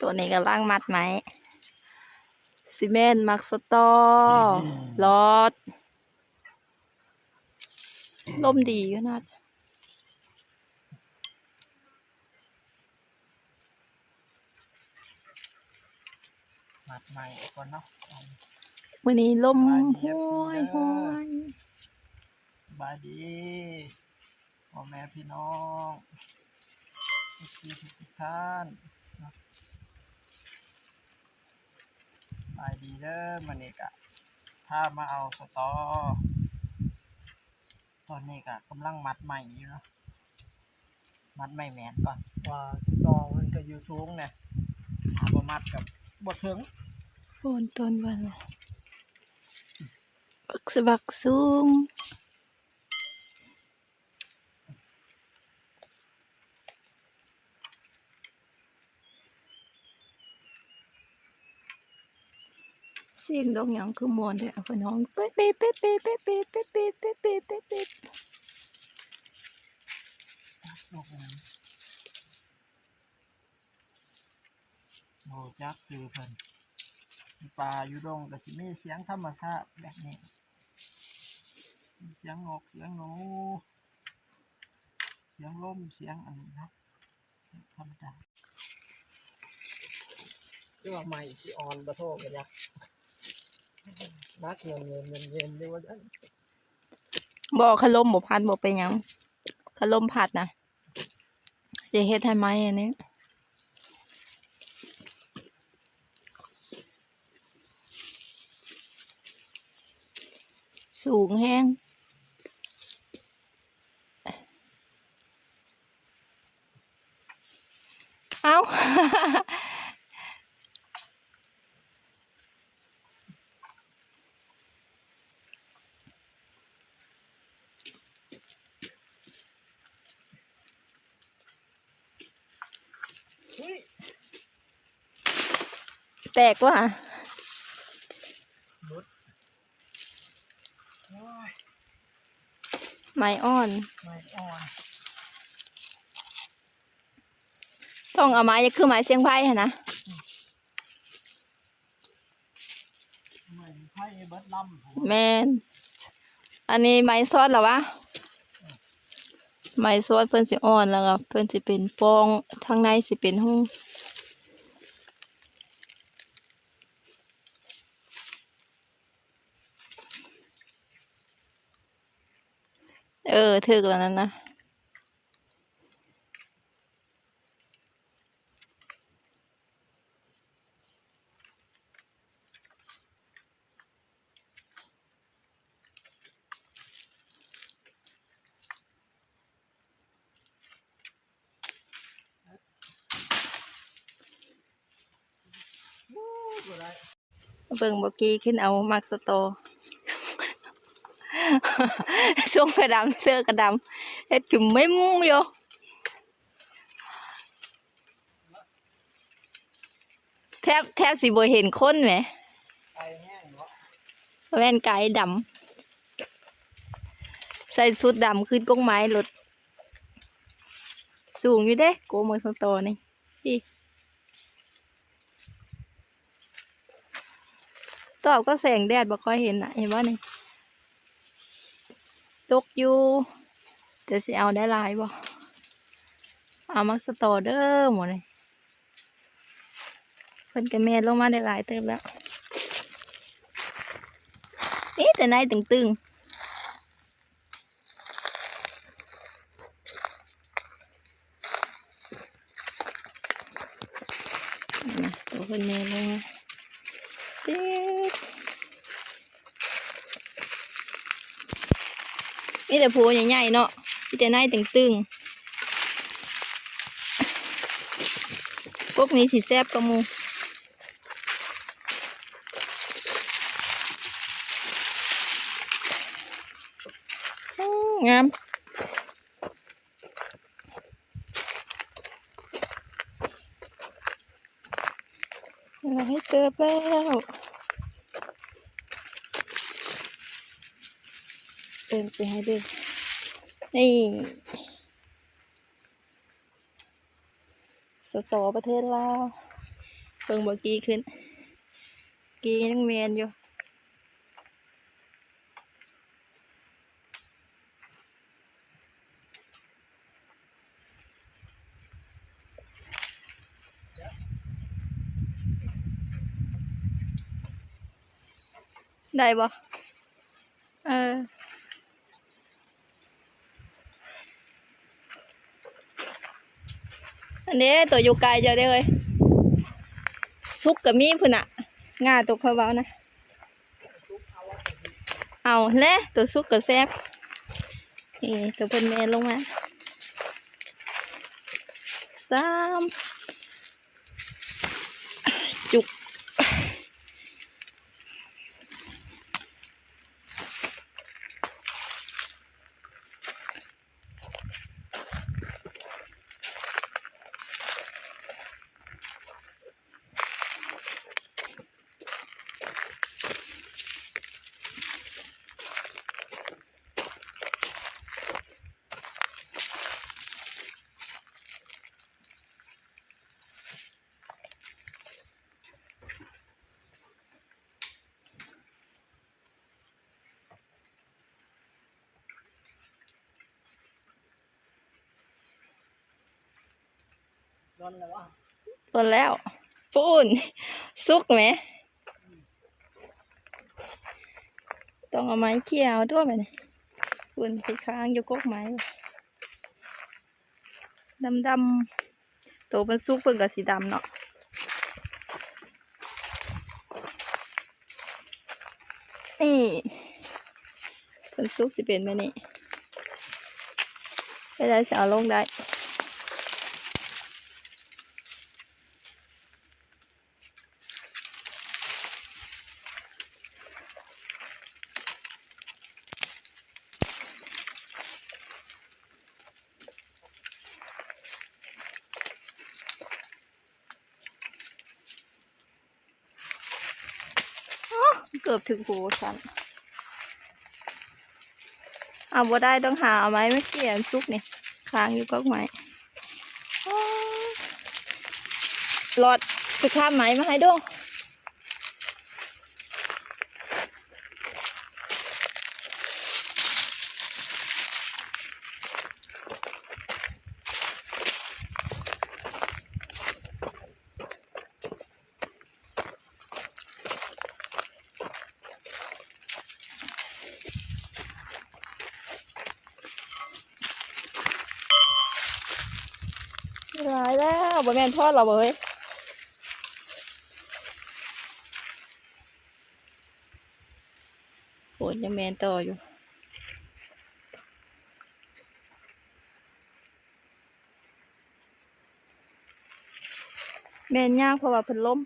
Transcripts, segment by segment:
ตัวนี้กำลังมัดไหมซีเมนต์มักสตอรอดลมดีขนาดมัดใหม่ก่อนเนาะวันนี้ลมห้วยห้วยสบายดีพ่อแม่พี่น้องทุกทีทุกท่านเนาะส บายดีเด้อมันนี่กะถ้ามาเอาสตอ ตอนนี้กะกำลังมัดใหม่อยู่เนาะ มัดใหม่แมนก่อนว่าสตอมันก็อยู่สูงเนี่ยถ้าบ่มัดกับบดถึงฝนต้นวันละบักสะบักสูง สียงดอกหยังคือมวนเด้อเพิ่นห้องเป๊ะเป๊ะเป๊ะเป๊ะเป๊ะเป๊ะเป๊ะเป๊ะเป๊ะเป๊ะเป๊ะเป๊ะโอ้โหโหจักคือเพิ่นปลาอยู่ดงแต่สิมีเสียงธรรมชาติแบบนี้ เสียงนกเสียงหนูเสียงลมเสียงอันนี้ครับธรรมดาเรียกว่าใหม่ที่ออนประโทษกันยัก นักเงินเงินเงินเงินเรียกว่าบอกขลมบ่พัดบ่เป็นหยังขลมผัดนะจะเฮ็ดให้ไหมอันนี้สูงแห้งเอ้า ตกว่ะรุดโอ้ยไม้อ่อนไม่อ่อน ต้องเอาไม้จะคือไม้เสียงไพ่หั่นนะเหมือนไพ่เบิร์ดล่ำผมแมน อันนี้ไม้ซอสเหรอวะ ไม้ซอสเพิ่นสิอ่อนแล้วก็เพิ่นสิเป็นฟองทางในสิเป็นหุ้ง เออถึกแล้วนั่นนะเบิ่งบกี้ขึ้นเอามักสโต ช่วงกระดำเสื้อกระดำเฮ็ดคือไม่มุ่งอยู่แทบแทบสิบ่เห็นคนไหมแว่นไกด์ดำใส่สุดดำขึ้นกงไม้รถสูงอยู่เด้โกมือสโตนี่พี่ตอบก็แสงแดดบ่ค่อยเห็นนะเห็นว่านี่ ตกอยู่เดี๋ยวสิเอาได้หลายบ่เอามักสโตเด้อหมดเลยเพิ่นกระเมนลงมาได้หลายเติมแล้วนี่แต่นายตึงๆนะตัวคนนี้ลงมาติ๊ด นี่แต่ผูใหญ่ๆเนาะนี่แต่นายตึงๆพวกนี้สีแซบกระมูอื้องามเราให้เติบแล้ว เดินไปให้ดูนี่สตอประเทศลาวเบิ่งบ่กี้ขึ้น กี้ยังเมนอยู่ได้บ่เออ อันนี้ตัวอยู่ไกลเจะได้เลยซุกกับมีพุ่นอะง่าตัวเขาเบานะ เอาเล่ตัวซุกกับแซบนี่ตัวเพิ่นแมลงมาสามจุก โดนเลยวะหมดแล้ว ปูนซุกไหม ต้องเอาไม้เขี่ยเอาด้วยไหมเนี่ปูนสีค้างอยู่กกไม้ดำดำตัวมันซุกเพิ่นกับสีดำเนาะนี่เพิ่นซุกสิเป็นไหมนี่ไม่ได้จะเอาลงได้ เกือบถึงหูฉันเอาบ่ได้ต้องหาเอาไม้ไม่เกี่ยนซุกนี่ค้างอยู่ก็ไม้หลอดไปข้ามไม้มาให้ดูร้ายแล้ว บ่แม่นพ่อเราเว้ยโอ้ยยังแมนต่ออยู่แมนยากเพราะว่าเพิ่นล้ม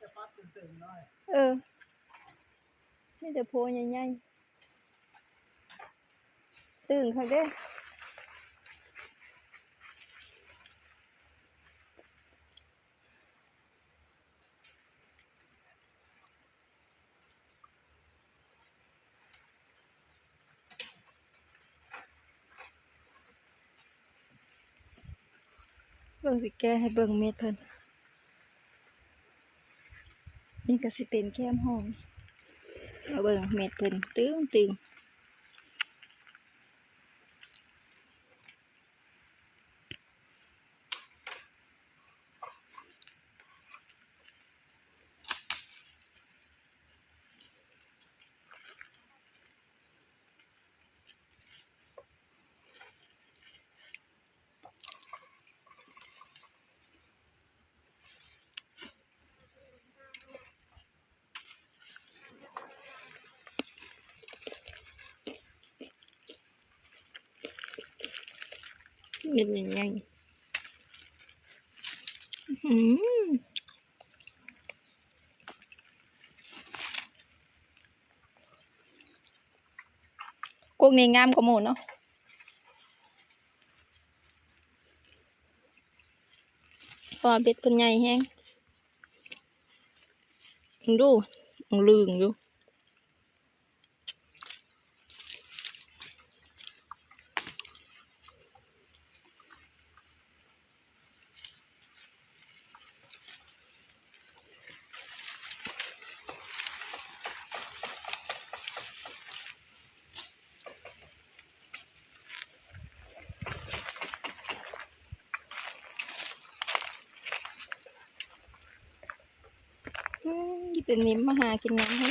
จะฟัดตึงๆหน่อย เออนี่ แต่โพใหญ่ๆตื่นค่ะเด้เบิ่งสิแก้ให้เบิ่งเม็ดเพิ่นนี่ก็สิเป็นแคมห้อง เอาเบิ่งเม็ดเพิ่นตึงตึง เม็ดใหญ่ๆอื้อหือกุ้งนี่งามกว่าหมูเนาะเพอเบ็ดเป็นใหญ่แห้งดูลืงอยู่ เป็นนิ้มมาหากินน้ำให้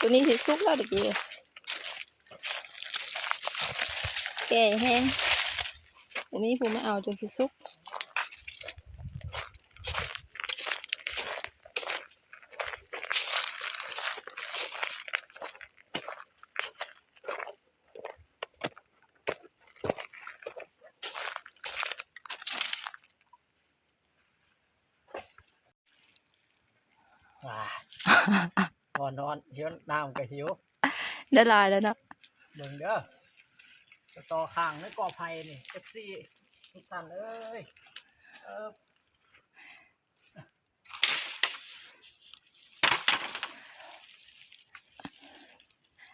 ตัวนี้สิซุกแล้วตะกี้แก่แห้งตัวนี้ผมไม่เอาจนสิซุกว้าก่อนนอนหิวน้ำก็หิวได้ลายแล้วเนาะเบิ่งเด้อส ตอข้างในกอไผ่นี่เอฟซีทุกท่านเอ้ยเออ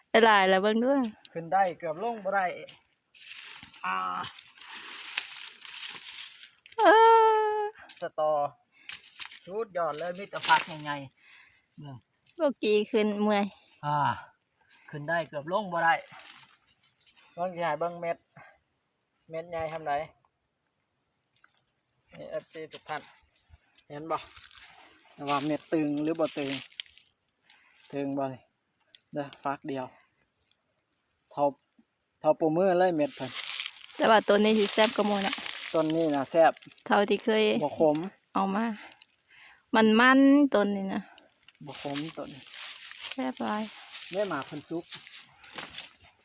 ได้ลายแล้วเบิ่งด้วยขึ้นได้เกือบลงบ่ได้อ่าเออสตอชุดยอดเลยมิตรพักยังไงเบิ่งเมื่อกี้ขึ้นเมื่อยอ่า ขึ้นได้เกือบลงบ่ได้ เบิ่งใหญ่เบิ่งเม็ด เม็ดใหญ่ทำไรนี่เอฟซีทุกท่านเห็นบ่ว่าเม็ดตึงหรือบ่ตึง ตึงบ่เลยเด้อฟักเดียวเท่าเท่าปูมือเลยเม็ดเพิ่นแต่ว่าตัวนี้สิแซ่บกว่าหมูน่ะต้นนี้นะแซ่บเท่าที่เคยบ่ขมเอามา มันมันต้นนี่นะบ่ขมต้นแซ่บหลายแม่หมาเพิ่นซุก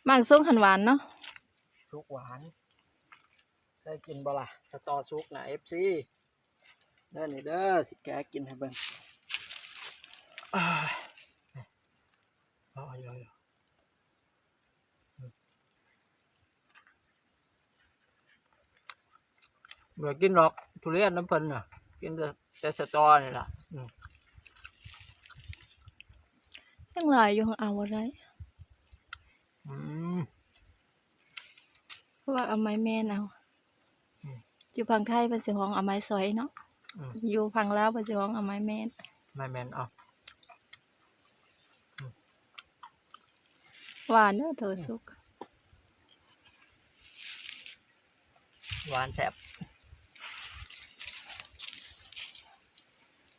มากส้มขันหวานเนาะซุกหวานเคยกินบ่ล่ะสตอซุกนะ FC เด้อนี่เด้อสิแกกินให้เบิ่งอ้ายเอาเอาเอาเอาเมื่อกินหรอกทุเรียนน้ำเพิ่นน่ะ กินแต่แต่สตอนี่ล่ะ ยังหลายอยู่ของเอาอะไร เพราะว่าเอาไม้แม่นเอาอืมอยู่พังไทยเป็นสิห้องเอาไม้สอยเนาะอืมอยู่พังลาวเป็นสิห้องเอาไม้แม่นไม่แม่นเอาหวานเด้อเธอสุกหวานแซ่บ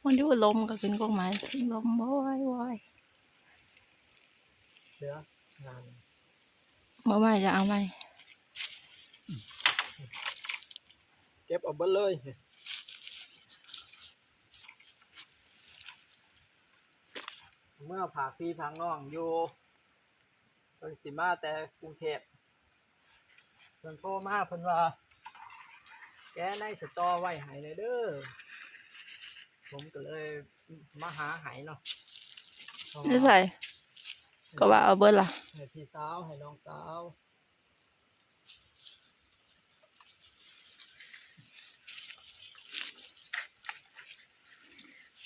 มันดูลมก็ขึ้นกองไม้ลมบ่อยบ่อยเสืองาน เมื่อไหร่จะเอาไหมเก็บเอาเบิดเลยเมื่อผากพี่พังน้องอยู่เพิ่นสิมาแต่กรุงเทพเพิ่นโทรมาเพิ่นว่า แกในสตอไว้ให้เลยเด้อผมก็เลยมาหาใหายเนาะเพราะว่าไม่ใส่ ก็ว่าเอาเบิดล่ะให้พี่สาวให้น้องสาว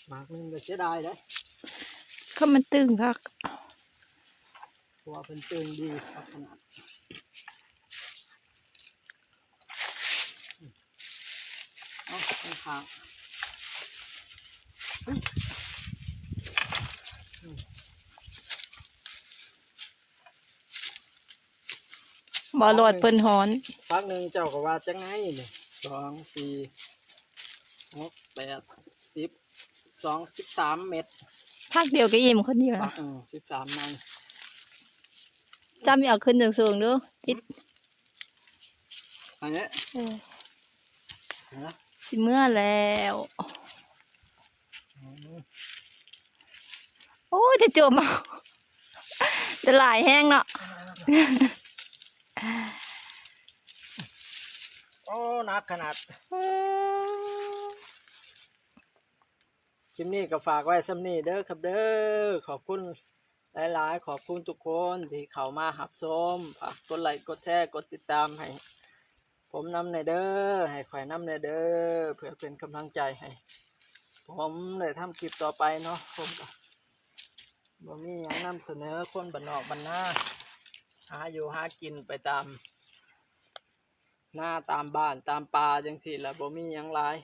หมากหนึงก็เสียดายเด้อก็มันตึงคักเพราะว่าเป็นตึงดีครับขนาดอืมเอาไปขางเฮ้ยอืม บ่หลอดเพิ่นฮ้อน พักหนึ่งเจ้าก็ว่าจะไงเนี่ยสองสี่หกแปดสิบสองสิบสามเม็ดภาคเดียวก็อิ่มคนเดียวพันะกอืมสิบสามนังจำเอาขึ้นสูงๆเดูอิดอันนี้เออนะสิเมื่อแล้วอืมโอ้ยจะจมเอาจะหลายแห้งเนาะ โอ้หนักขนาดคลิปนี้ก็ฝากไว้สำนีเด้อครับเด้อขอบคุณหลายๆ ขอบคุณทุกคนที่เข้ามาหับชมฝากกดไลค์กดแชร์กดติดตามให้ ผมนำในเด้อให้ข่อยนำในเด้อเพื่อเป็นกำลังใจให้ผมได้ทำคลิปต่อไปเนาะผมก็บ่มีหยังนำเสนอคนบ้านนอกบ้านนาหาอยู่หากินไปตาม หน้าตามบ้านตามป่าจังซี่ล่ะบ่มีหยังหลาย